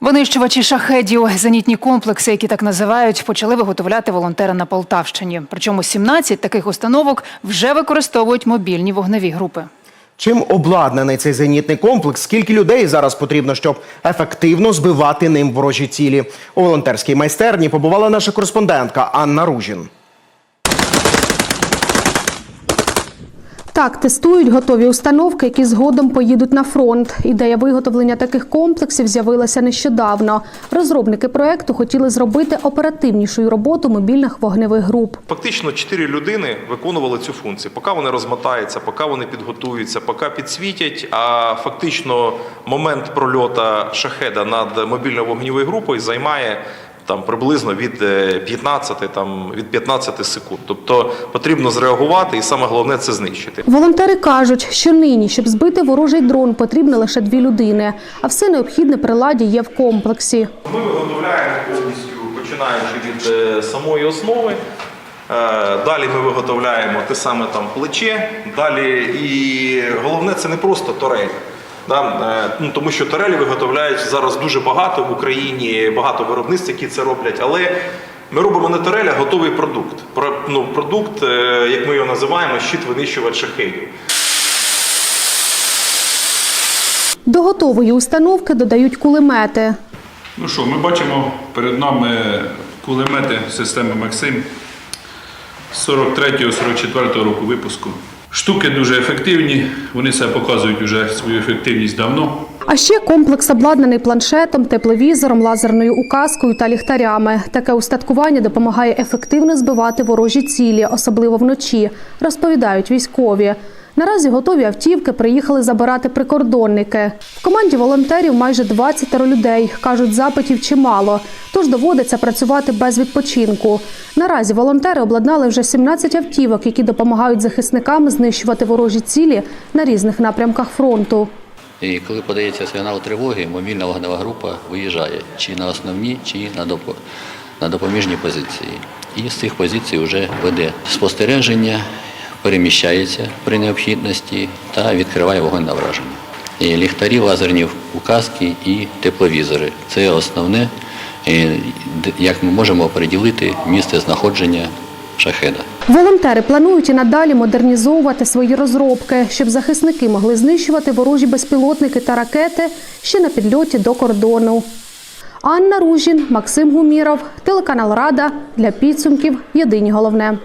Винищувачі шахедів, зенітні комплекси, які так називають, почали виготовляти волонтери на Полтавщині. Причому 17 таких установок вже використовують мобільні вогневі групи. Чим обладнаний цей зенітний комплекс? Скільки людей зараз потрібно, щоб ефективно збивати ним ворожі цілі? У волонтерській майстерні побувала наша кореспондентка Анна Ружін. Так, тестують готові установки, які згодом поїдуть на фронт. Ідея виготовлення таких комплексів з'явилася нещодавно. Розробники проекту хотіли зробити оперативнішою роботу мобільних вогневих груп. Фактично чотири людини виконували цю функцію. Поки вони розмотаються, поки вони підготуються, поки підсвітять. А фактично момент прольота шахеда над мобільною вогневою групою займає там приблизно від е, 15, там від 15 секунд. Тобто потрібно зреагувати, і саме головне це знищити. Волонтери кажуть, що нині, щоб збити ворожий дрон, потрібно лише дві людини, а все необхідне приладі є в комплексі. Ми виготовляємо повністю, починаючи від е, самої основи. Е, Далі ми виготовляємо те саме там плече. Далі і головне це не просто турель. Да? е, Ну, тому що турелі виготовляють зараз дуже багато в Україні, багато виробництв, які це роблять. Але ми робимо не турель, а готовий продукт. Про- Ну, продукт, е, як ми його називаємо, щит винищувач шахедів. До готової установки додають кулемети. Ну що, ми бачимо перед нами кулемети системи Максим 43-44 року випуску. Штуки дуже ефективні, вони себе показують вже свою ефективність давно. А ще комплекс обладнаний планшетом, тепловізором, лазерною указкою та ліхтарями. Таке устаткування допомагає ефективно збивати ворожі цілі, особливо вночі, розповідають військові. Наразі готові автівки приїхали забирати прикордонники. В команді волонтерів майже 20 людей. Кажуть, запитів чимало, тож доводиться працювати без відпочинку. Наразі волонтери обладнали вже 17 автівок, які допомагають захисникам знищувати ворожі цілі на різних напрямках фронту. І коли подається сигнал тривоги, мобільна вогнева група виїжджає чи на основні, чи на, допо- на допоміжні позиції. І з цих позицій вже веде спостереження, переміщається при необхідності та відкриває вогонь на враження. І ліхтарі, лазерні указки і тепловізори це основне, е, як ми можемо оприділити місце знаходження шахеда. Волонтери планують і надалі модернізовувати свої розробки, щоб захисники могли знищувати ворожі безпілотники та ракети ще на підльоті до кордону. Анна Ружін, Максим Гуміров, телеканал Рада для підсумків. Єдині головне.